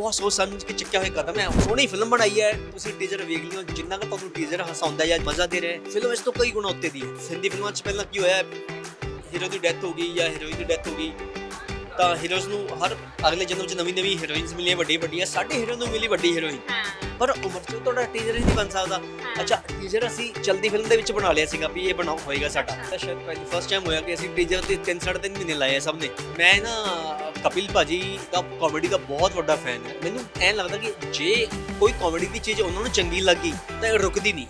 ਬਹੁਤ ਸੋਚ ਸਮਝ ਕੇ ਚੱਕਿਆ ਹੋਇਆ ਕਦਮ ਹੈ ਸੋਹਣੀ ਫਿਲਮ ਬਣਾਈ ਹੈ। ਤੁਸੀਂ ਟੀਜ਼ਰ ਵੇਖ ਲਿਓ। ਜਿੰਨਾ ਕੁ ਤੁਹਾਨੂੰ ਟੀਜ਼ਰ ਹਸਾਉਂਦਾ ਜਾਂ ਮਜ਼ਾ ਦੇ ਰਿਹਾ ਫਿਲਮ ਇਸ ਤੋਂ ਕਈ ਗੁਣਾ ਉੱਤੇ ਦੀ ਹੈ। ਹਿੰਦੀ ਫਿਲਮਾਂ 'ਚ ਪਹਿਲਾਂ ਕੀ ਹੋਇਆ? ਹੀਰੋ ਦੀ ਡੈਥ ਹੋ ਗਈ ਜਾਂ ਹੀਰੋਇਨ ਦੀ ਡੈਥ ਹੋ ਗਈ ਤਾਂ ਹੀਰੋਜ਼ ਨੂੰ ਹਰ ਅਗਲੇ ਜਨਮ 'ਚ ਨਵੀਂ ਨਵੀਂ ਹੀਰੋਇਨਸ ਮਿਲੀਆਂ ਵੱਡੀ ਵੱਡੀਆਂ। ਸਾਡੇ ਹੀਰੋ ਨੂੰ ਮਿਲੀ ਵੱਡੀ ਹੀਰੋਇਨ ਪਰ ਉਮਰ 'ਚ ਤੁਹਾਡਾ ਟੀਜ਼ਰ ਹੀ ਨਹੀਂ ਬਣ ਸਕਦਾ। ਅੱਛਾ ਟੀਜ਼ਰ ਅਸੀਂ ਚਲਦੀ ਫਿਲਮ ਦੇ ਵਿੱਚ ਬਣਾ ਲਿਆ ਸੀਗਾ ਵੀ ਇਹ ਬਣਾ ਹੋਏਗਾ ਸਾਡਾ। ਤਾਂ ਸ਼ਾਇਦ ਪਹਿਲੀ ਫਸਟ ਟਾਈਮ ਹੋਇਆ ਕਿ ਅਸੀਂ ਟੀਜ਼ਰ ਤੇ 3 3.5 ਮਹੀਨੇ ਲਾਏ ਸਭ ਨੇ। ਮੈਂ ਨਾ ਕਪਿਲ ਭਾਜੀ ਦਾ ਕਾਮੇਡੀ ਦਾ ਬਹੁਤ ਵੱਡਾ ਫੈਨ ਹਾਂ। ਮੈਨੂੰ ਐਂ ਲੱਗਦਾ ਕਿ ਜੇ ਕੋਈ ਕਾਮੇਡੀ ਦੀ ਚੀਜ਼ ਉਹਨਾਂ ਨੂੰ ਚੰਗੀ ਲੱਗੀ ਤਾਂ ਇਹ ਰੁਕਦੀ ਨਹੀਂ।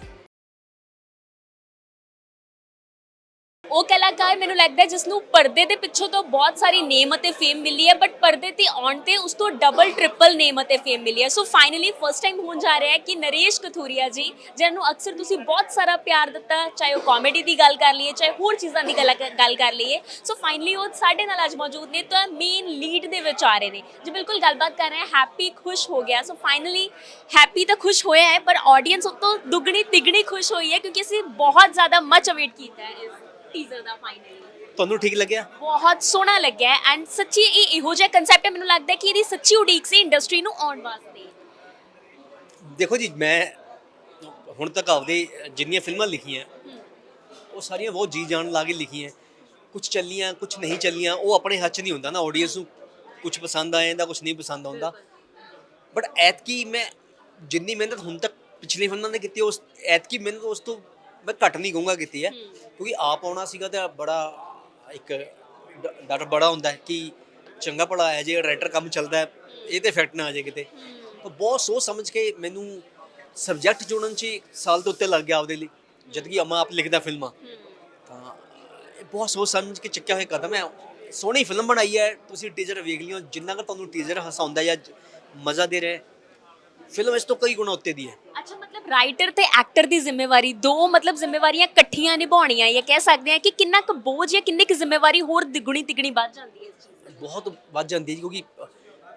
ਉਹ ਕਲਾਕਾਰ ਮੈਨੂੰ ਲੱਗਦਾ ਜਿਸ ਨੂੰ ਪਰਦੇ ਦੇ ਪਿੱਛੋਂ ਤੋਂ ਬਹੁਤ ਸਾਰੀ ਨੇਮ ਅਤੇ ਫੇਮ ਮਿਲੀ ਹੈ ਬਟ ਪਰਦੇ ਤੇ ਆਉਣ ਤੇ ਉਸ ਤੋਂ ਡਬਲ ਟ੍ਰਿਪਲ ਨੇਮ ਅਤੇ ਫੇਮ ਮਿਲੀ ਹੈ। ਸੋ ਫਾਈਨਲੀ ਫਰਸਟ ਟਾਈਮ ਹੋਣ ਜਾ ਰਿਹਾ ਹੈ ਕਿ ਨਰੇਸ਼ ਕਥੂਰੀਆ ਜੀ, ਜਿਹਨਾਂ ਨੂੰ ਅਕਸਰ ਤੁਸੀਂ ਬਹੁਤ ਸਾਰਾ ਪਿਆਰ ਦਿੱਤਾ, ਚਾਹੇ ਉਹ ਕਾਮੇਡੀ ਦੀ ਗੱਲ ਕਰ ਲਈਏ, ਚਾਹੇ ਹੋਰ ਚੀਜ਼ਾਂ ਦੀ ਗੱਲ ਗੱਲ ਕਰ ਲਈਏ। ਸੋ ਫਾਈਨਲੀ ਉਹ ਸਾਡੇ ਨਾਲ ਅੱਜ ਮੌਜੂਦ ਨੇ, ਤਾਂ ਮੇਨ ਲੀਡ ਦੇ ਵਿੱਚ ਆ ਰਹੇ ਨੇ। ਜੀ ਬਿਲਕੁਲ ਗੱਲਬਾਤ ਕਰ ਰਹੇ ਹਾਂ ਹੈਪੀ ਖੁਸ਼ ਹੋ ਗਿਆ। ਸੋ ਫਾਈਨਲੀ ਹੈਪੀ ਤਾਂ ਖੁਸ਼ ਹੋਇਆ ਹੈ, ਪਰ ਆਡੀਅנס ਉਸ ਤੋਂ ਦੁੱਗਣੀ ਤਿੱਗਣੀ ਖੁਸ਼ ਹੋਈ ਹੈ, ਕਿਉਂਕਿ ਅਸੀਂ ਬਹੁਤ ਜ਼ਿਆਦਾ ਮਚ ਅਵੇਟ ਕੀਤਾ ਹੈ ਇਸ ਟੀਜ਼ਰ ਦਾ ਫਾਈਨਲੀ ਤੁਹਾਨੂੰ ਠੀਕ ਲੱਗਿਆ? ਬਹੁਤ ਸੋਹਣਾ ਲੱਗਿਆ ਐਂਡ ਸੱਚੀ ਇਹ ਇਹੋ ਜਿਹਾ ਕਨਸੈਪਟ ਹੈ ਮੈਨੂੰ ਲੱਗਦਾ ਹੈ ਕਿ ਇਹਦੀ ਸੱਚੀ ਉਡੀਕ ਸੀ ਇੰਡਸਟਰੀ ਨੂੰ ਆਉਣ ਵਾਸਤੇ। ਦੇਖੋ ਜੀ ਮੈਂ ਹੁਣ ਤੱਕ ਆਪਦੇ ਜਿੰਨੀਆਂ ਫਿਲਮਾਂ ਲਿਖੀਆਂ ਉਹ ਸਾਰੀਆਂ ਬਹੁਤ ਜੀ ਜਾਨ ਲਾ ਕੇ ਲਿਖੀਆਂ। ਕੁਝ ਚੱਲੀਆਂ ਕੁਝ ਨਹੀਂ ਚੱਲੀਆਂ ਉਹ ਆਪਣੇ ਹੱਥ 'ਚ ਨਹੀਂ ਹੁੰਦਾ ਨਾ ਆਡੀਅנס ਨੂੰ। ਕੁਝ ਪਸੰਦ ਆ ਜਾਂਦਾ ਕੁਝ ਨਹੀਂ ਪਸੰਦ ਆਉਂਦਾ। ਬਟ ਐਤਕੀ ਮੈਂ ਜਿੰਨੀ ਮਿਹਨਤ ਹੁਣ ਤੱਕ ਪਿਛਲੀ ਫਿਲਮਾਂ ਨੇ ਕੀਤੀ ਉਸ ਐਤਕੀ ਮਿਹਨਤ ਉਸ ਤੋਂ ਮੈਂ ਘੱਟ ਨਹੀਂ ਕਹੂੰਗਾ ਕੀਤੀ ਹੈ ਕਿਉਂਕਿ ਆਪ ਆਉਣਾ ਸੀਗਾ ਤਾਂ ਬੜਾ ਇੱਕ ਡ- ਡਰ ਬੜਾ ਹੁੰਦਾ ਹੈ ਕਿ ਚੰਗਾ ਭਲਾ ਹੈ ਜੇ ਰਾਈਟਰ ਕੰਮ ਚੱਲਦਾ ਹੈ ਇਹ ਤੇ ਇਫੈਕਟ ਨਾ ਆ ਜਾਏ ਕਿਤੇ। ਤਾਂ ਬਹੁਤ ਸੋਚ ਸਮਝ ਕੇ ਮੈਨੂੰ ਸਬਜੈਕਟ ਚੁਣਨ 'ਚ ਹੀ ਸਾਲ ਤੋਂ ਉੱਤੇ ਲੱਗ ਗਿਆ ਆਪਦੇ ਲਈ ਜਦ ਕਿ ਅਮਾ ਆਪ ਲਿਖਦਾ ਫਿਲਮਾਂ। ਤਾਂ ਇਹ ਬਹੁਤ ਸੋਚ ਸਮਝ ਕੇ ਚੱਕਿਆ ਹੋਇਆ ਕਦਮ ਹੈ। ਸੋਹਣੀ ਫਿਲਮ ਬਣਾਈ ਹੈ ਤੁਸੀਂ ਟੀਜ਼ਰ ਵੇਖ ਲਿਓ ਜਿੰਨਾ ਕੁ ਤੁਹਾਨੂੰ ਟੀਜ਼ਰ ਹਸਾਉਂਦਾ ਜਾਂ ਮਜ਼ਾ ਦੇ ਰਿਹਾ ਫਿਲਮ ਇਸ ਤੋਂ ਕਈ ਗੁਣਾ ਉੱਤੇ ਦੀ ਹੈ। ਅੱਛਾ ਮਤਲਬ ਰਾਈਟਰ ਤੇ ਐਕਟਰ ਦੀ ਜ਼ਿੰਮੇਵਾਰੀ ਦੋ ਮਤਲਬ ਜ਼ਿੰਮੇਵਾਰੀਆਂ ਇਕੱਠੀਆਂ ਨਿਭਾਉਣੀਆਂ ਇਹ ਕਹਿ ਸਕਦੇ ਆ ਕਿ ਕਿੰਨਾ ਕੁ ਬੋਝ ਜਾਂ ਕਿੰਨੀ ਕੁ ਜ਼ਿੰਮੇਵਾਰੀ ਹੋਰ ਦਿਗਣੀ ਤਿਗਣੀ ਵੱਧ ਜਾਂਦੀ ਹੈ ਇਸ ਚੀਜ਼ ਦੀ। ਬਹੁਤ ਵੱਧ ਜਾਂਦੀ ਹੈ ਜੀ, ਕਿਉਂਕਿ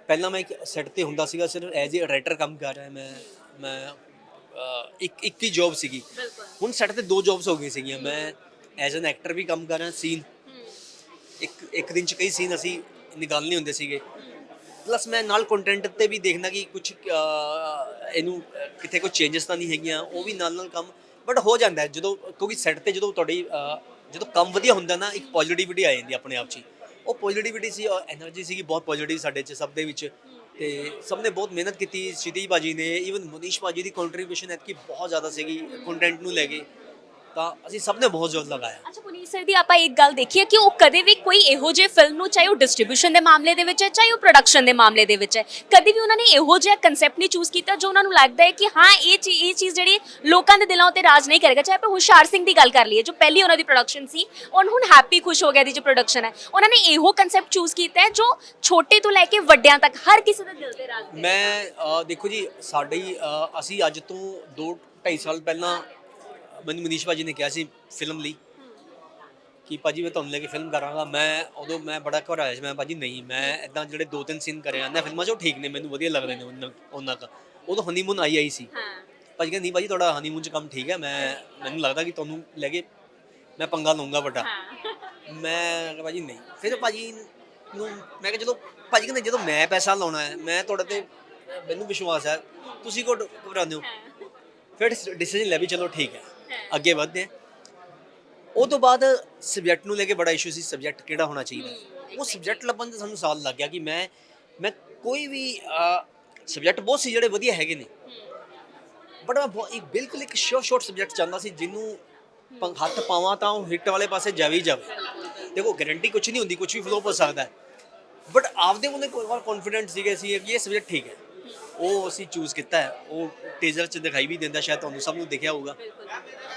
ਪਹਿਲਾਂ ਮੈਂ ਇੱਕ ਸੈੱਟ ਤੇ ਹੁੰਦਾ ਸੀਗਾ ਸਿਰਫ ਐਜ਼ ਅ ਰਾਈਟਰ ਕੰਮ ਕਰ ਰਿਹਾ ਮੈਂ ਮੈਂ ਅਹ, ਇੱਕ ਇੱਕ ਹੀ ਜੌਬ ਸੀਗੀ। ਬਿਲਕੁਲ। ਹੁਣ ਸੈੱਟ ਤੇ ਦੋ ਜੌਬਸ ਹੋ ਗਈਆਂ ਸੀਗੀਆਂ ਮੈਂ ਐਜ਼ ਐਨ ਐਕਟਰ ਵੀ ਕੰਮ ਕਰ ਰਿਹਾ ਸੀਨ ਇੱਕ ਇੱਕ ਦਿਨ ਚ ਕਈ ਸੀਨ ਅਸੀਂ ਨਿਕਾਲਨੇ ਹੁੰਦੇ ਸੀਗੇ। ਪਲੱਸ ਮੈਂ ਨਾਲ ਕੰਟੈਂਟ ਤੇ ਵੀ ਦੇਖਣਾ ਕਿ ਕੁਝ ਇਹਨੂੰ ਕਿਤੇ ਕੋਈ ਚੇਂਜਸ ਤਾਂ ਨਹੀਂ ਹੈਗੀਆਂ, ਉਹ ਵੀ ਨਾਲ ਨਾਲ ਕੰਮ ਬਟ ਹੋ ਜਾਂਦਾ ਜਦੋਂ, ਕਿਉਂਕਿ ਸੈੱਟ ਤੇ ਜਦੋਂ ਤੁਹਾਡੀ ਜਦੋਂ ਕੰਮ ਵਧੀਆ ਹੁੰਦਾ ਨਾ, ਇੱਕ ਪੋਜ਼ਿਟਿਵਿਟੀ ਆ ਜਾਂਦੀ ਆਪਣੇ ਆਪ 'ਚ ਉਹ ਪੋਜ਼ਿਟਿਵਿਟੀ ਸੀ ਔਰ એનર્ਜੀ ਸੀਗੀ, ਬਹੁਤ ਪੋਜ਼ਿਟਿਵ ਸਾਡੇ 'ਚ, ਸਭ ਦੇ ਵਿੱਚ। ਤੇ ਸਭ ਨੇ ਬਹੁਤ ਮਿਹਨਤ ਕੀਤੀ ਸ਼ਿਦੀ ਬਾਜੀ ਨੇ ਇਵਨ ਮਨੀਸ਼ ਬਾਜੀ ਦੀ ਕੰਟਰੀਬਿਊਸ਼ਨ ਐਤਕੀ ਬਹੁਤ ਜ਼ਿਆਦਾ ਸੀਗੀ ਕੰਟੈਂਟ ਨੂੰ ਲੈ ਕੇ। ਤਾਂ ਅਸੀਂ ਸਭ ਨੇ ਬਹੁਤ ਜ਼ੋਰ ਲਗਾਇਆ। ਅੱਛਾ ਪੁਨੀਤ ਸਰ ਦੀ ਆਪਾਂ ਇੱਕ ਗੱਲ ਦੇਖੀਏ ਕਿ ਉਹ ਕਦੇ ਵੀ ਕੋਈ ਇਹੋ ਜਿਹੇ ਫਿਲਮ ਨੂੰ ਚਾਹੇ ਉਹ ਡਿਸਟ੍ਰੀਬਿਊਸ਼ਨ ਦੇ ਮਾਮਲੇ ਦੇ ਵਿੱਚ ਹੈ ਚਾਹੇ ਉਹ ਪ੍ਰੋਡਕਸ਼ਨ ਦੇ ਮਾਮਲੇ ਦੇ ਵਿੱਚ ਹੈ ਕਦੇ ਵੀ ਉਹਨਾਂ ਨੇ ਇਹੋ ਜਿਹਾ ਕਨਸੈਪਟ ਨਹੀਂ ਚੂਜ਼ ਕੀਤਾ ਜੋ ਉਹਨਾਂ ਨੂੰ ਲੱਗਦਾ ਹੈ ਕਿ ਹਾਂ ਇਹ ਚੀਜ਼ ਇਹ ਚੀਜ਼ ਜਿਹੜੀ ਲੋਕਾਂ ਦੇ ਦਿਲਾਂ ਉੱਤੇ ਰਾਜ ਨਹੀਂ ਕਰੇਗਾ। ਚਾਹੇ ਆਪਾਂ ਹੁਸ਼ਿਆਰ ਸਿੰਘ ਦੀ ਗੱਲ ਕਰ ਲਈਏ ਜੋ ਪਹਿਲੀ ਉਹਨਾਂ ਦੀ ਪ੍ਰੋਡਕਸ਼ਨ ਸੀ ਔਰ ਹੁਣ ਹੈਪੀ ਖੁਸ਼ ਹੋ ਗਿਆ ਦੀ ਜੋ ਪ੍ਰੋਡਕਸ਼ਨ ਹੈ। ਉਹਨਾਂ ਨੇ ਇਹੋ ਕਨਸੈਪਟ ਚੂਜ਼ ਕੀਤਾ ਹੈ ਜੋ ਛੋਟੇ ਤੋਂ ਲੈ ਕੇ ਵੱਡਿਆਂ ਤੱਕ ਹਰ ਕਿਸੇ ਦੇ ਦਿਲ ਤੇ ਰਾਜ ਕਰੇਗਾ। ਮੈਂ ਦੇਖੋ ਜੀ ਸਾਡੀ ਅਸੀਂ ਅੱਜ ਤੋਂ 2 2.5 ਸਾਲ ਪਹਿਲਾਂ ਮੈਨੂੰ ਮਨੀਸ਼ ਭਾਜੀ ਨੇ ਕਿਹਾ ਸੀ ਫਿਲਮ ਲਈ ਕਿ ਭਾਜੀ ਮੈਂ ਤੁਹਾਨੂੰ ਲੈ ਕੇ ਫਿਲਮ ਕਰਾਂਗਾ। ਮੈਂ ਉਦੋਂ ਮੈਂ ਬੜਾ ਘਬਰਾਇਆ ਸੀ। ਮੈਂ ਭਾਜੀ ਨਹੀਂ ਮੈਂ ਇਦਾਂ ਜਿਹੜੇ ਦੋ ਤਿੰਨ ਸੀਨ ਕਰੇ ਜਾਂਦੇ ਆ ਫਿਲਮਾਂ 'ਚ ਉਹ ਠੀਕ ਨੇ ਮੈਨੂੰ ਵਧੀਆ ਲੱਗ ਰਹੇ ਨੇ ਉਹਨਾਂ ਉਹਨਾਂ ਦਾ ਉਦੋਂ ਹਨੀਮੂਨ ਆਈ ਆਈ ਸੀ। ਹਾਂ। ਭਾਜੀ ਕਹਿੰਦੇ ਭਾਜੀ ਤੁਹਾਡਾ ਹਨੀਮੂਨ 'ਚ ਕੰਮ ਠੀਕ ਹੈ। ਮੈਂ ਮੈਨੂੰ ਲੱਗਦਾ ਕਿ ਤੁਹਾਨੂੰ ਲੈ ਕੇ ਮੈਂ ਪੰਗਾ ਲਊਂਗਾ ਵੱਡਾ। ਮੈਂ ਕਿਹਾ ਭਾਜੀ ਨਹੀਂ। ਫਿਰ ਭਾਜੀ ਨੂੰ ਮੈਂ ਕਿਹਾ ਜਦੋਂ ਭਾਜੀ ਕਹਿੰਦੇ ਜਦੋਂ ਮੈਂ ਪੈਸਾ ਲਾਉਣਾ ਹੈ ਮੈਂ ਤੁਹਾਡੇ ਤੇ ਮੈਨੂੰ ਵਿਸ਼ਵਾਸ ਹੈ। ਤੁਸੀਂ ਕੋ ਘਬਰਾਉਂਦੇ ਹੋ। ਫਿਰ ਡਿਸੀਜਨ ਲੈ ਵੀ ਚਲੋ ਠੀਕ ਹੈ। ਅੱਗੇ ਵਧਦੇ ਹਾਂ ਉਹ ਤੋਂ ਬਾਅਦ ਸਬਜੈਕਟ ਨੂੰ ਲੈ ਕੇ ਬੜਾ ਇਸ਼ੂ ਸੀ ਸਬਜੈਕਟ ਕਿਹੜਾ ਹੋਣਾ ਚਾਹੀਦਾ? ਉਹ ਸਬਜੈਕਟ ਲੱਭਣ ਤੇ ਸਾਨੂੰ ਸਾਲ ਲੱਗ ਗਿਆ ਕਿ ਮੈਂ ਮੈਂ ਕੋਈ ਵੀ ਸਬਜੈਕਟ ਬਹੁਤ ਸੀ ਜਿਹੜੇ ਵਧੀਆ ਹੈਗੇ ਨੇ। ਬਟ ਮੈਂ ਇੱਕ ਬਿਲਕੁਲ ਇੱਕ ਸ਼ੋਰਟ ਸ਼ੋਰਟ ਸਬਜੈਕਟ ਚਾਹੁੰਦਾ ਸੀ ਜਿਹਨੂੰ ਹੱਥ ਪਾਵਾਂ ਤਾਂ ਉਹ ਹਿੱਟ ਵਾਲੇ ਪਾਸੇ ਜਾਵੇ ਹੀ ਜਾਵੇ। ਦੇਖੋ ਗਾਰੰਟੀ ਕੁਝ ਨਹੀਂ ਹੁੰਦੀ ਕੁਝ ਵੀ ਫਲੋਪ ਹੋ ਸਕਦਾ। ਹੈ ਬਟ ਆਪਦੇ ਮਨੇ ਕੋਈ ਵਾਰ ਕੌਨਫੀਡੈਂਟ ਸੀਗੇ ਸੀ ਕਿ ਇਹ ਸਬਜੈਕਟ ਠੀਕ ਹੈ। ਉਹ ਅਸੀਂ ਚੂਜ਼ ਕੀਤਾ ਹੈ। ਉਹ ਟੀਜ਼ਰ 'ਚ ਦਿਖਾਈ ਵੀ ਦਿੰਦਾ ਸ਼ਾਇਦ ਤੁਹਾਨੂੰ ਸਭ ਨੂੰ ਦਿਖਿਆ ਹੋਊਗਾ।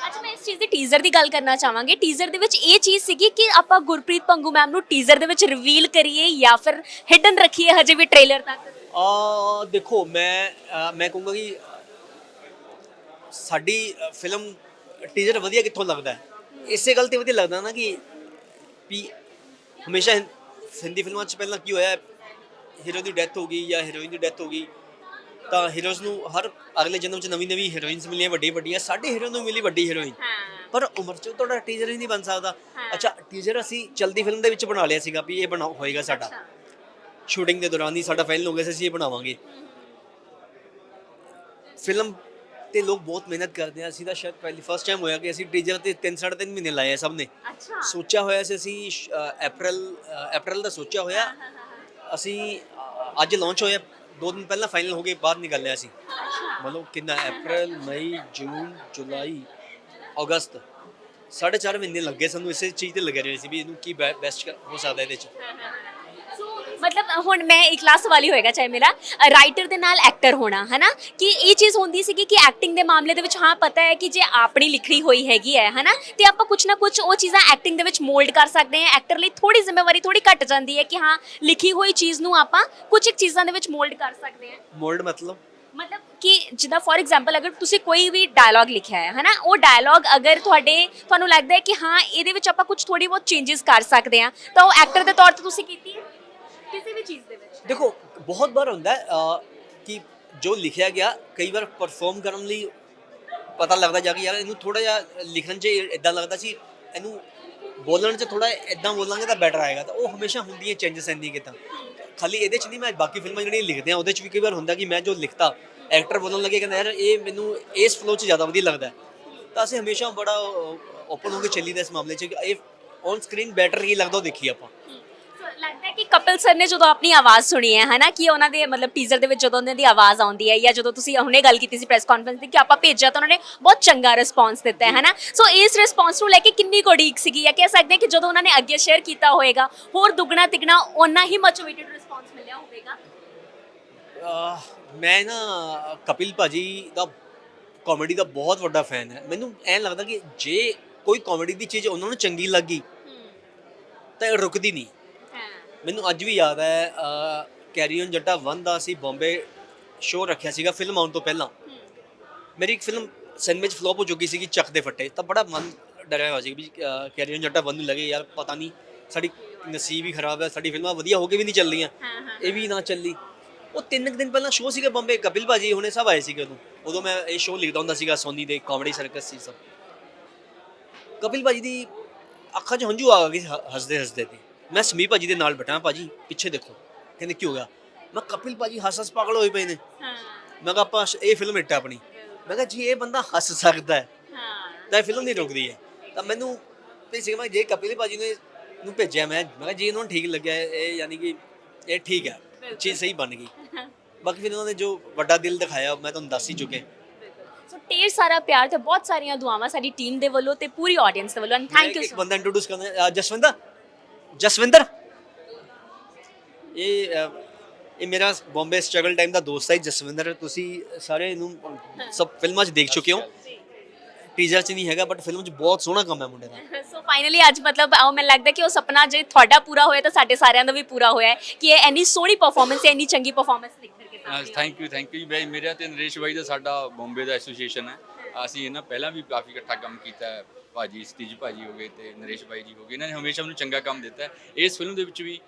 ਅੱਛਾ ਮੈਂ ਇਸ ਚੀਜ਼ ਦੀ ਟੀਜ਼ਰ ਦੀ ਗੱਲ ਕਰਨਾ ਚਾਹਾਂਗੀ। ਟੀਜ਼ਰ ਦੇ ਵਿੱਚ ਇਹ ਚੀਜ਼ ਸੀਗੀ ਕਿ ਆਪਾਂ ਗੁਰਪ੍ਰੀਤ ਪੰਗੂ ਮੈਮ ਨੂੰ ਟੀਜ਼ਰ ਦੇ ਵਿੱਚ ਰਿਵੀਲ ਕਰੀਏ ਜਾਂ ਫਿਰ ਹਿਡਨ ਰੱਖੀਏ ਹਜੇ ਵੀ ਟ੍ਰੇਲਰ ਤੱਕ? ਆ ਦੇਖੋ ਮੈਂ ਅਹ, ਮੈਂ ਕਹੂੰਗਾ ਕਿ ਸਾਡੀ ਫਿਲਮ ਟੀਜ਼ਰ ਵਧੀਆ ਕਿੱਥੋਂ ਲੱਗਦਾ ਹੈ? ਇਸੇ ਗੱਲ ਤੇ ਵਧੀਆ ਲੱਗਦਾ ਨਾ ਕਿ ਵੀ ਹਮੇਸ਼ਾ ਹਿੰ- ਹਿੰਦੀ ਫਿਲਮਾਂ 'ਚ ਪਹਿਲਾਂ ਕੀ ਹੋਇਆ ਹੀਰੋ ਦੀ ਡੈਥ ਹੋ ਗਈ ਜਾਂ ਹੀਰੋਇਨ ਦੀ ਡੈਥ ਹੋ ਗਈ ਤਾਂ ਹੀਰੋਜ਼ ਨੂੰ ਹਰ ਅਗਲੇ ਜਨਮ 'ਚ ਨਵੀਂ ਨਵੀਂ ਹੀਰੋਇਨਸ ਮਿਲੀਆਂ ਵੱਡੀ ਵੱਡੀਆਂ ਸਾਡੇ ਹੀਰੋ ਨੂੰ ਮਿਲੀ ਵੱਡੀ ਹੀਰੋਇਨ ਪਰ ਉਮਰ 'ਚ ਤੁਹਾਡਾ ਟੀਜ਼ਰ ਹੀ ਨਹੀਂ ਬਣ ਸਕਦਾ। ਅੱਛਾ ਟੀਜ਼ਰ ਅਸੀਂ ਚਲਦੀ ਫਿਲਮ ਦੇ ਵਿੱਚ ਬਣਾ ਲਿਆ ਸੀਗਾ ਵੀ ਇਹ ਬਣਾ ਹੋਏਗਾ ਸਾਡਾ। ਸ਼ੂਟਿੰਗ ਦੇ ਦੌਰਾਨ ਹੀ ਸਾਡਾ ਫਾਈਨਲ ਹੋ ਗਿਆ ਸੀ ਅਸੀਂ ਇਹ ਬਣਾਵਾਂਗੇ। ਫਿਲਮ ਤੇ ਲੋਕ ਬਹੁਤ ਮਿਹਨਤ ਕਰਦੇ ਆ ਅਸੀਂ ਤਾਂ ਸ਼ਾਇਦ ਪਹਿਲੀ ਫਸਟ ਟਾਈਮ ਹੋਇਆ ਕਿ ਅਸੀਂ ਟੀਜ਼ਰ ਤੇ 3 3.5 ਮਹੀਨੇ ਲਾਏ ਆ ਸਭ ਨੇ। ਅੱਛਾ। ਸੋਚਿਆ ਹੋਇਆ ਸੀ ਅਸੀਂ ਅਪ੍ਰੈਲ ਅਪ੍ਰੈਲ ਦਾ ਸੋਚਿਆ ਹੋਇਆ ਅਸੀਂ ਅੱਜ ਲਾਂਚ ਹੋਇਆ ਦੋ ਦਿਨ ਪਹਿਲਾਂ ਫਾਈਨਲ ਹੋ ਗਏ ਬਾਹਰ ਨਿਕਲਿਆ ਸੀ। ਮਤਲਬ ਕਿੰਨਾ ਅਪ੍ਰੈਲ ਮਈ ਜੂਨ ਜੁਲਾਈ ਅਗਸਤ ਸਾਢੇ ਚਾਰ ਮਹੀਨੇ ਲੱਗੇ ਸਾਨੂੰ ਇਸੇ ਚੀਜ਼ ਤੇ ਲੱਗੇ ਰਹੇ ਸੀ ਵੀ ਇਹਨੂੰ ਕੀ ਬੈਸਟ ਹੋ ਸਕਦਾ ਇਹਦੇ ਚ। ਮਤਲਬ ਹੁਣ ਮੈਂ ਇੱਕ ਕਲਾਸ ਵਾਲੀ ਹੋਏਗਾ ਚਾਹੇ ਮੇਰਾ ਰਾਈਟਰ ਦੇ ਨਾਲ ਐਕਟਰ ਹੋਣਾ ਹਨਾ? ਕਿ ਇਹ ਚੀਜ਼ ਹੁੰਦੀ ਸੀ ਕਿ ਐਕਟਿੰਗ ਦੇ ਮਾਮਲੇ ਦੇ ਵਿੱਚ ਹਾਂ ਪਤਾ ਹੈ ਕਿ ਜੇ ਆਪਣੀ ਲਿਖਣੀ ਹੋਈ ਹੈਗੀ ਹੈ ਹਨਾ? ਤੇ ਆਪਾਂ ਕੁਝ ਨਾ ਕੁਝ ਉਹ ਚੀਜ਼ਾਂ ਐਕਟਿੰਗ ਦੇ ਵਿੱਚ ਮੋਲਡ ਕਰ ਸਕਦੇ ਹਾਂ ਐਕਟਰ ਲਈ ਥੋੜੀ ਜ਼ਿੰਮੇਵਾਰੀ ਥੋੜੀ ਘਟ ਜਾਂਦੀ ਹੈ ਕਿ ਹਾਂ ਲਿਖੀ ਹੋਈ ਚੀਜ਼ ਨੂੰ ਆਪਾਂ ਕੁਝ ਇੱਕ ਚੀਜ਼ਾਂ ਦੇ ਵਿੱਚ ਮੋਲਡ ਕਰ ਸਕਦੇ ਹਾਂ। ਮੋਲਡ ਮਤਲਬ? ਮਤਲਬ ਕਿ ਜਿੱਦਾਂ ਫੋਰ ਐਗਜ਼ਾਮਪਲ ਅਗਰ ਤੁਸੀਂ ਕੋਈ ਵੀ ਡਾਇਲੌਗ ਲਿਖਿਆ ਹੈ ਹਨਾ? ਉਹ ਡਾਇਲੌਗ ਅਗਰ ਤੁਹਾਡੇ ਤੁਹਾਨੂੰ ਲੱਗਦਾ ਹੈ ਕਿ ਹਾਂ ਇਹਦੇ ਵਿੱਚ ਆਪਾਂ ਕੁਝ ਥੋੜੀ ਬਹੁਤ ਚੇਂਜਸ ਕਰ ਸਕਦੇ ਹਾਂ ਤਾਂ ਉਹ ਐਕਟਰ ਦੇ ਤੌਰ ਤੇ ਤੁਸੀਂ ਕੀਤੀ? ਹੈ ਕਿਸੇ ਵੀ ਚੀਜ਼ ਦੇ ਵਿੱਚ। ਦੇਖੋ ਬਹੁਤ ਵਾਰ ਹੁੰਦਾ ਹੈ ਅ, ਕਿ ਜੋ ਲਿਖਿਆ ਗਿਆ ਕਈ ਵਾਰ ਪਰਫਾਰਮ ਕਰਨ ਲਈ ਪਤਾ ਲੱਗਦਾ ਜਾ ਕੇ ਯਾਰ ਇਹਨੂੰ ਥੋੜਾ ਜਿਹਾ ਲਿਖਣ 'ਚ ਇਦਾਂ ਲੱਗਦਾ ਸੀ ਇਹਨੂੰ ਬੋਲਣ 'ਚ ਥੋੜਾ ਇਦਾਂ ਬੋਲਾਂਗੇ ਤਾਂ ਬੈਟਰ ਆਏਗਾ। ਤਾਂ ਉਹ ਹਮੇਸ਼ਾ ਹੁੰਦੀ ਹੈ ਚੇਂਜਸ ਇੰਨੀ ਕਿਤਾ ਖਾਲੀ ਇਹਦੇ 'ਚ ਨਹੀਂ ਮੈਂ ਬਾਕੀ ਫਿਲਮਾਂ ਜਿਹੜੀਆਂ ਲਿਖਦੇ ਆ ਉਹਦੇ 'ਚ ਵੀ ਕਈ ਵਾਰ ਹੁੰਦਾ ਕਿ ਮੈਂ ਜੋ ਲਿਖਤਾ ਐਕਟਰ ਬੋਲਣ ਲੱਗੇ ਕਹਿੰਦਾ ਯਾਰ ਇਹ ਮੈਨੂੰ ਇਸ ਫਲੋ 'ਚ ਜ਼ਿਆਦਾ ਵਧੀਆ ਲੱਗਦਾ ਹੈ। ਤਾਂ ਅਸੀਂ ਹਮੇਸ਼ਾ ਬੜਾ ਓਪਨ ਹੋ ਕੇ ਚੱਲੀਦਾ ਇਸ ਮਾਮਲੇ 'ਚ ਕਿ ਇਹ ਔਨ ਸਕਰੀਨ ਬੈਟਰ ਕੀ ਲੱਗਦਾ ਉਹ ਦੇਖੀ ਆਪਾਂ। ਲੱਗਦਾ ਹੈ ਕਿ ਕਪਿਲ ਸਰ ਨੇ ਜਦੋਂ ਆਪਣੀ ਆਵਾਜ਼ ਸੁਣੀ ਹੈ ਹਨਾ ਕਿ ਉਹਨਾਂ ਦੇ ਮਤਲਬ ਟੀਜ਼ਰ ਦੇ ਵਿੱਚ ਜਦੋਂ ਉਹਨਾਂ ਦੀ ਆਵਾਜ਼ ਆਉਂਦੀ ਹੈ ਜਾਂ ਜਦੋਂ ਤੁਸੀਂ ਹੁਣੇ ਗੱਲ ਕੀਤੀ ਸੀ ਪ੍ਰੈਸ ਕਾਨਫਰੰਸ ਦੀ ਕਿ ਆਪਾਂ ਭੇਜਿਆ ਤਾਂ ਉਹਨਾਂ ਨੇ ਬਹੁਤ ਚੰਗਾ ਰਿਸਪੌਂਸ ਦਿੱਤਾ ਹੈ ਹਨਾ? ਸੋ ਇਸ ਰਿਸਪੌਂਸ ਨੂੰ ਲੈ ਕੇ ਕਿੰਨੀ ਕੋਡੀਕ ਸੀਗੀ ਜਾਂ ਕਹਿ ਸਕਦੇ ਹਾਂ ਕਿ ਜਦੋਂ ਉਹਨਾਂ ਨੇ ਅੱਗੇ ਸ਼ੇਅਰ ਕੀਤਾ ਹੋਏਗਾ ਹੋਰ ਦੁੱਗਣਾ ਤਿਗਣਾ ਓਨਾ ਹੀ ਮੋਟੀਵੇਟਡ ਰਿਸਪੌਂਸ ਮਿਲਿਆ ਹੋਵੇਗਾ? ਮੈਂ ਨਾ ਕਪਿਲ ਭਾਜੀ ਦਾ ਕਾਮੇਡੀ ਦਾ ਬਹੁਤ ਵੱਡਾ ਫੈਨ ਹੈ। ਮੈਨੂੰ ਐਂ ਲੱਗਦਾ ਕਿ ਜੇ ਕੋਈ ਕਾਮੇਡੀ ਦੀ ਚੀਜ਼ ਉਹਨਾਂ ਨੂੰ ਚੰਗੀ ਲੱਗੀ ਤਾਂ ਇਹ ਰੁਕਦੀ ਨਹੀਂ। ਮੈਨੂੰ ਅੱਜ ਵੀ ਯਾਦ ਹੈ ਕੈਰੀ ਔਨ ਜੱਟਾ 1 ਦਾ ਅਸੀਂ ਬੰਬੇ ਸ਼ੋਅ ਰੱਖਿਆ ਸੀਗਾ ਫਿਲਮ ਆਉਣ ਤੋਂ ਪਹਿਲਾਂ। ਮੇਰੀ ਇੱਕ ਫਿਲਮ ਸਿਨੇਮੇ 'ਚ ਫਲॉप ਹੋ ਚੁੱਕੀ ਸੀਗੀ ਚੱਕ ਦੇ ਫੱਟੇ। ਤਾਂ ਬੜਾ ਮਨ ਡਰਿਆ ਹੋਇਆ ਸੀ ਵੀ ਕੈਰੀ ਔਨ ਜੱਟਾ 1 ਨੂੰ ਲੱਗੇ ਯਾਰ ਪਤਾ ਨਹੀਂ ਸਾਡੀ ਨਸੀਬ ਹੀ ਖਰਾਬ ਹੈ ਸਾਡੀ ਫਿਲਮਾਂ ਵਧੀਆ ਹੋ ਕੇ ਵੀ ਨਹੀਂ ਚੱਲ ਰਹੀਆਂ ਹਾਂ ਹਾਂ। ਇਹ ਵੀ ਨਾ ਚੱਲੀ। ਉਹ ਤਿੰਨ ਦਿਨ ਪਹਿਲਾਂ ਸ਼ੋਅ ਸੀਗਾ ਬੰਬੇ ਕਪਿਲ ਭਾਜੀ ਹੁਣੇ ਸਭ ਆਏ ਸੀਗੇ ਉਦੋਂ। ਉਦੋਂ ਮੈਂ ਇਹ ਸ਼ੋਅ ਲਿਖਦਾ ਹੁੰਦਾ ਸੀਗਾ ਸੋਨੀ ਦੇ ਕਾਮੇਡੀ ਸਰਕਸ ਸੀ ਸਭ। ਕਪਿਲ ਭਾਜੀ ਦੀ ਅੱਖਾਂ 'ਚ ਹੰਝੂ ਆ ਗਏ ਹੱਸਦੇ ਹੱਸਦੇ ਤੇ। ਮੈਂ ਸਮੀਪ ਭਾਜੀ ਦੇ ਨਾਲ ਬੈਠਾ ਭਾਜੀ ਪਿੱਛੇ ਦੇਖੋ। ਕਹਿੰਦੇ ਕੀ ਹੋ ਗਿਆ? ਮੈਂ ਕਪਿਲ ਭਾਜੀ ਹੱਸ ਹੱਸ ਪਾਗਲ ਹੋਏ ਪਏ ਨੇ। ਹਾਂ। ਮੈਂ ਕਿਹਾ ਆਪਾਂ ਇਹ ਫਿਲਮ ਹਿੱਟ ਆਪਣੀ। ਮੈਂ ਕਿਹਾ ਜੀ ਇਹ ਬੰਦਾ ਹੱਸ ਸਕਦਾ ਹੈ। ਹਾਂ। ਤਾਂ ਇਹ ਫਿਲਮ ਨਹੀਂ ਰੁਕਦੀ ਹੈ। ਤਾਂ ਮੈਨੂੰ ਤੇ ਸੀਗਾ ਮੈਂ ਜੇ ਕਪਿਲ ਭਾਜੀ ਨੇ ਨੂੰ ਭੇਜਿਆ ਮੈਂ ਮੈਂ ਕਿਹਾ ਜੀ ਇਹਨਾਂ ਨੂੰ ਠੀਕ ਲੱਗਿਆ ਇਹ ਯਾਨੀ ਕਿ ਇਹ ਠੀਕ ਹੈ ਚੀਜ਼ ਸਹੀ ਬਣ ਗਈ। ਬਾਕੀ ਫਿਰ ਉਹਨਾਂ ਨੇ ਜੋ ਵੱਡਾ ਦਿਲ ਦਿਖਾਇਆ ਮੈਂ ਤੁਹਾਨੂੰ ਦੱਸ ਹੀ ਚੁੱਕੇ ਸੋ ਢੇਰ ਸਾਰਾ ਪਿਆਰ ਤੇ ਬਹੁਤ ਸਾਰੀਆਂ ਦੁਆਵਾਂ ਸਾਡੀ ਟੀਮ ਦੇ ਵੱਲੋਂ ਤੇ ਪੂਰੀ ਆਡੀਅנס ਦੇ ਵੱਲੋਂ ਥੈਂਕ ਯੂ ਸੋ ਬੰਦਾ ਇੰਟਰੋਡਿਊਸ ਕਰਨਾ ਅ, ਜਸਵਿੰਦਰ? ਇਹ ਅ, ਇਹ ਮੇਰਾ ਬੰਬੇ ਸਟਰਗਲ ਟਾਈਮ ਦਾ ਦੋਸਤ ਹੈ ਜਸਵਿੰਦਰ। ਤੁਸੀਂ ਸਾਰੇ ਇਹਨੂੰ ਸਭ ਫਿਲਮਾਂ 'ਚ ਦੇਖ ਚੁੱਕੇ ਹੋ। ਟੀਜ਼ਰ 'ਚ ਨਹੀਂ ਹੈਗਾ ਬਟ ਫਿਲਮ 'ਚ ਬਹੁਤ ਸੋਹਣਾ ਕੰਮ ਹੈ ਮੁੰਡੇ ਦਾ। ਸੋ ਫਾਈਨਲੀ ਅੱਜ ਮਤਲਬ ਆਓ ਮੈਨੂੰ ਲੱਗਦਾ ਕਿ ਉਹ ਸੁਪਨਾ ਜੇ ਤੁਹਾਡਾ ਪੂਰਾ ਹੋਇਆ ਤਾਂ ਸਾਡੇ ਸਾਰਿਆਂ ਦਾ ਵੀ ਪੂਰਾ ਹੋਇਆ ਹੈ ਕਿ ਇਹ ਇੰਨੀ ਸੋਹਣੀ ਪਰਫਾਰਮੈਂਸ ਹੈ ਇੰਨੀ ਚੰਗੀ ਪਰਫਾਰਮੈਂਸ ਦੇਖ ਕਰਕੇ ਸਾਹਮਣੇ ਥੈਂਕ ਯੂ ਥੈਂਕ ਯੂ ਬਾਈ ਮੇਰਾ ਤੇ ਨਰੇਸ਼ ਬਾਈ ਦਾ ਸਾਡਾ ਬੰਬੇ ਦਾ ਐਸੋਸੀਏਸ਼ਨ ਹੈ। ਅਸੀਂ ਇਹਨਾਂ ਪਹਿਲਾਂ ਵੀ ਕਾਫੀ ਇਕੱਠਾ ਕੰਮ ਕੀਤਾ ਹੈ। ਭਾਜੀ ਸਤੀਜ ਭਾਜੀ ਹੋ ਗਏ ਤੇ ਨਰੇਸ਼ ਬਾਈ ਜੀ ਹੋ ਗਏ। ਇਹਨਾਂ ਨੇ ਹਮੇਸ਼ਾ ਮੈਨੂੰ ਚੰਗਾ ਕੰਮ ਦਿੱਤਾ ਹੈ। ਇਸ ਫਿਲਮ ਦੇ ਵਿੱਚ ਵੀ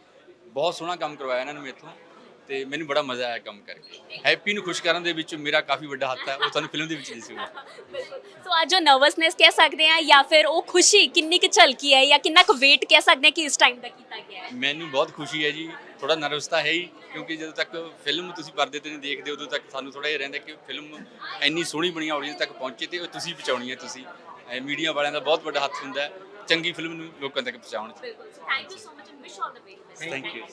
ਬਹੁਤ ਸੋਹਣਾ ਕੰਮ ਕਰਵਾਇਆ ਇਹਨਾਂ ਨੇ ਮੇਥੋਂ ਤੇ ਮੈਨੂੰ ਬੜਾ ਮਜ਼ਾ ਆਇਆ ਕੰਮ ਕਰਕੇ। ਹੈਪੀ ਨੂੰ ਖੁਸ਼ ਕਰਨ ਦੇ ਵਿੱਚ ਮੇਰਾ ਕਾਫੀ ਵੱਡਾ ਹੱਥ ਹੈ ਉਹ ਤੁਹਾਨੂੰ ਫਿਲਮ ਦੇ ਵਿੱਚ ਦਿਸੂਗਾ ਸੋ ਅੱਜ ਉਹ ਨਰਵਸਨੈਸ ਕਹਿ ਸਕਦੇ ਆ ਜਾਂ ਫਿਰ ਉਹ ਖੁਸ਼ੀ ਕਿੰਨੀ ਕੁ ਝਲਕੀ ਹੈ ਜਾਂ ਕਿੰਨਾ ਕੁ ਵੇਟ ਕਹਿ ਸਕਦੇ ਆ ਕਿ ਇਸ ਟਾਈਮ ਦਾ ਕੀਤਾ ਗਿਆ ਹੈ? ਮੈਨੂੰ ਬਹੁਤ ਖੁਸ਼ੀ ਹੈ ਜੀ ਥੋੜਾ ਨਰਵਸ ਤਾਂ ਹੈ ਹੀ ਕਿਉਂਕਿ ਜਦੋਂ ਤੱਕ ਫਿਲਮ ਤੁਸੀਂ ਪਰਦੇ ਤੇ ਨਹੀਂ ਦੇਖਦੇ ਉਦੋਂ ਤੱਕ ਸਾਨੂੰ ਥੋੜਾ ਜਿਹਾ ਰਹਿੰਦਾ ਕਿ ਫਿਲਮ ਇੰਨੀ ਸੋਹਣੀ ਬਣੀ ਆਡੀਅנס ਤੱਕ ਪਹੁੰਚੇ ਤੇ ਉਹ ਤੁਸੀਂ ਪਹੁੰਚਾਉਣੀ ਹੈ ਤੁਸੀਂ। ਮੀਡੀਆ ਵਾਲਿਆਂ ਦਾ ਬਹੁਤ ਵੱਡਾ ਹੱਥ ਹੁੰਦਾ ਹੈ ਚੰਗੀ ਫਿਲਮ ਨੂੰ ਲੋਕਾਂ ਤੱਕ ਪਹੁੰਚਾਉਣ 'ਚ। ਬਿਲਕੁਲ thank you so much and wish all the best thank you